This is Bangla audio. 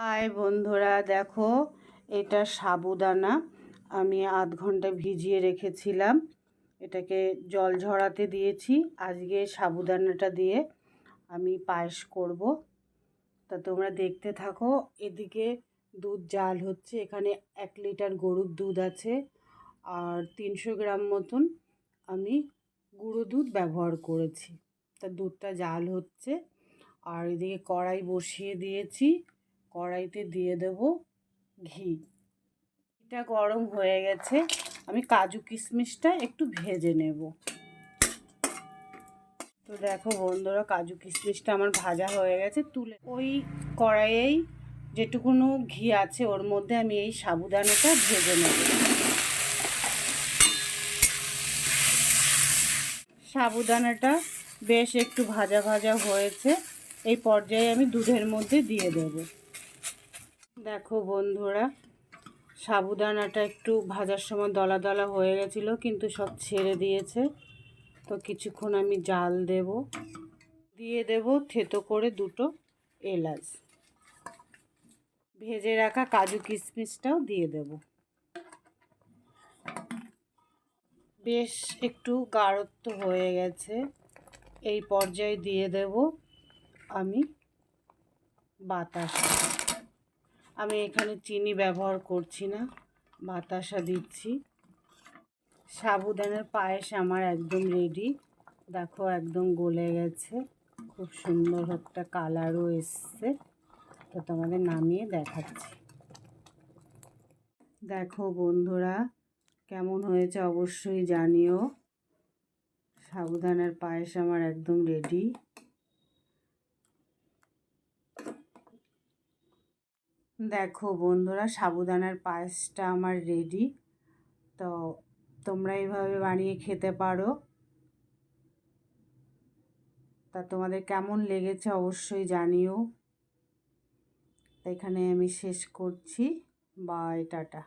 হাই বন্ধুরা, দেখো, এটা সাবুদানা। আমি আধ ঘণ্টা ভিজিয়ে রেখেছিলাম। এটাকে জল ঝরাতে দিয়েছি। আজকে সাবুদানাটা দিয়ে আমি পায়েস করব। তা তোমরা দেখতে থাকো, এদিকে দুধ জাল হচ্ছে। এখানে এক লিটার গরুর দুধ আছে আর তিনশো গ্রাম মতন আমি গুঁড়ো দুধ ব্যবহার করেছি। তা দুধটা জাল হচ্ছে। আর এদিকে কড়াই বসিয়ে দিয়েছি। কড়াইতে দিয়ে দেব ঘি। এটা গরম হয়ে গেছে। আমি কাজু কিশমিশটা একটু ভেজে নেব। তো দেখো বন্ধুরা, কাজু কিশমিশটা আমার ভাজা হয়ে গেছে। তুলে ওই কড়াইয়েই যেটুকুনো ঘি আছে, ওর মধ্যে আমি এই সাবুদানাটা ভেজে নেব। সাবুদানাটা বেশ একটু ভাজা ভাজা হয়েছে। এই পর্যায়ে আমি দুধের মধ্যে দিয়ে দেব। দেখো বন্ধুরা, সাবুদানাটা একটু ভাজার সময় দলা দলা হয়ে গেছিল, কিন্তু সব ছেড়ে দিয়েছে। তো কিছুক্ষণ আমি জাল দেব। দিয়ে দেব থেতো করে দুটো এলাচ। ভেজে রাখা কাজু কিশমিশটাও দিয়ে দেব। বেশ একটু গাঢ়ত্ব হয়ে গেছে। এই পর্যায়ে দিয়ে দেব আমি বাতাসা আমি এখানে চিনি ব্যবহার করছি না, বাতাসা দিচ্ছি। সাবুদানার পায়েস আমার একদম রেডি দেখো একদম গলে গেছে। খুব সুন্দর একটা কালারও এসছে। তো তোমাদের নামিয়ে দেখাচ্ছি। দেখো বন্ধুরা, কেমন হয়েছে অবশ্যই জানিও। সাবুদানার পায়েস আমার একদম রেডি দেখো বন্ধুরা, সাবুদানার পায়েসটা আমার রেডি তো তোমরা এইভাবে বানিয়ে খেতে পারো। তা তোমাদের কেমন লেগেছে অবশ্যই জানিও। এখানে আমি শেষ করছি। Bye, tata.